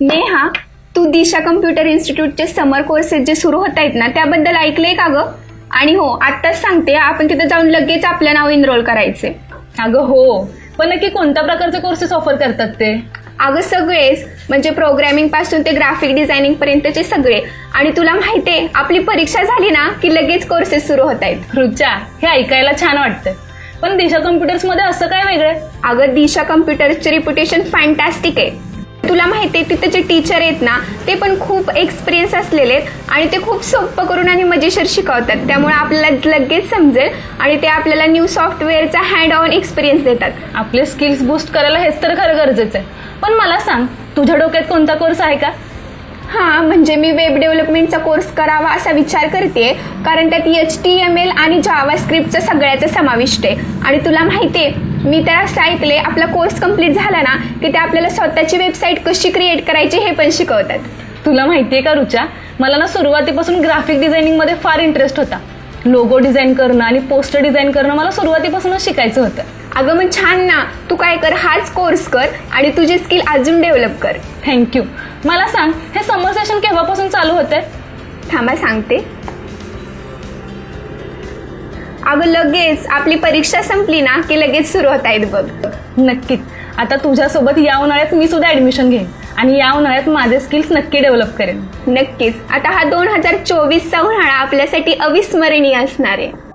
नेहा तू दिशा कम्प्युटर इन्स्टिट्यूटचे summer courses जे सुरू होत आहेत ना त्याबद्दल ऐकलंय का ग? आणि हो आत्ताच सांगते आपण तिथे जाऊन लगेच आपलं नाव इनरोल करायचे अगं हो पण नक्की कोणत्या प्रकारचे कोर्सेस ऑफर करतात ते? अगं सगळेच म्हणजे प्रोग्रॅमिंगपासून ते ग्राफिक डिझायनिंग पर्यंतचे सगळे. आणि तुला माहितीये आपली परीक्षा झाली ना की लगेच कोर्सेस सुरू होत आहेत रुचा हे ऐकायला छान वाटतंय पण दिशा कम्प्युटर्समध्ये असं काय वेगळं? अगं दिशा कम्प्युटरचे रिप्युटेशन फॅन्टॅस्टिक आहे. तुला माहिती आहे तिथे जे टीचर आहेत ना ते पण खूप एक्सपिरियन्स असलेले आहेत आणि ते खूप सोपं करून आणि मजेशीर शिकवतात. त्यामुळे आपल्याला लगेच समजेल आणि ते आपल्याला न्यू सॉफ्टवेअरचा हँड ऑन एक्सपिरियन्स देतात. आपले स्किल्स बूस्ट करायला हेच तर खरं गरजेचं आहे. पण मला सांग तुझ्या डोक्यात कोणता कोर्स आहे का? हां म्हणजे मी वेब डेव्हलपमेंटचा कोर्स करावा असा विचार करते कारण त्यात एच टी एम एल आणि जावा स्क्रिप्टचं सगळ्याचं समाविष्ट आहे. आणि तुला माहिती आहे मी तर असं ऐकले आपला कोर्स कंप्लीट झाला ना की ते आपल्याला स्वतःची वेबसाईट कशी क्रिएट करायची हे पण शिकवतात. तुला माहितीये का रुचा? मला ना सुरुवातीपासून ग्राफिक डिझायनिंगमध्ये फार इंटरेस्ट होता. लोगो डिझाईन करणं आणि पोस्टर डिझाईन करणं मला सुरुवातीपासूनच शिकायचं होतं. अगं मग छान ना तू काय कर हाच कोर्स कर आणि तुझी स्किल अजून डेव्हलप कर. थँक्यू मला सांग हे समर सेशन केव्हापासून चालू होते थांबा सांगते. अगं लगेच. आपली परीक्षा संपली ना की लगेच सुरू होत आहेत बघ. नक्कीच. आता तुझ्यासोबत या उन्हाळ्यात मी सुद्धा ऍडमिशन घेईन. आणि या उन्हाळ्यात माझे स्किल्स नक्की डेव्हलप करेन. नक्कीच. आता हा दोन हजार चोवीसचा उन्हाळा आपल्यासाठी अविस्मरणीय असणार आहे.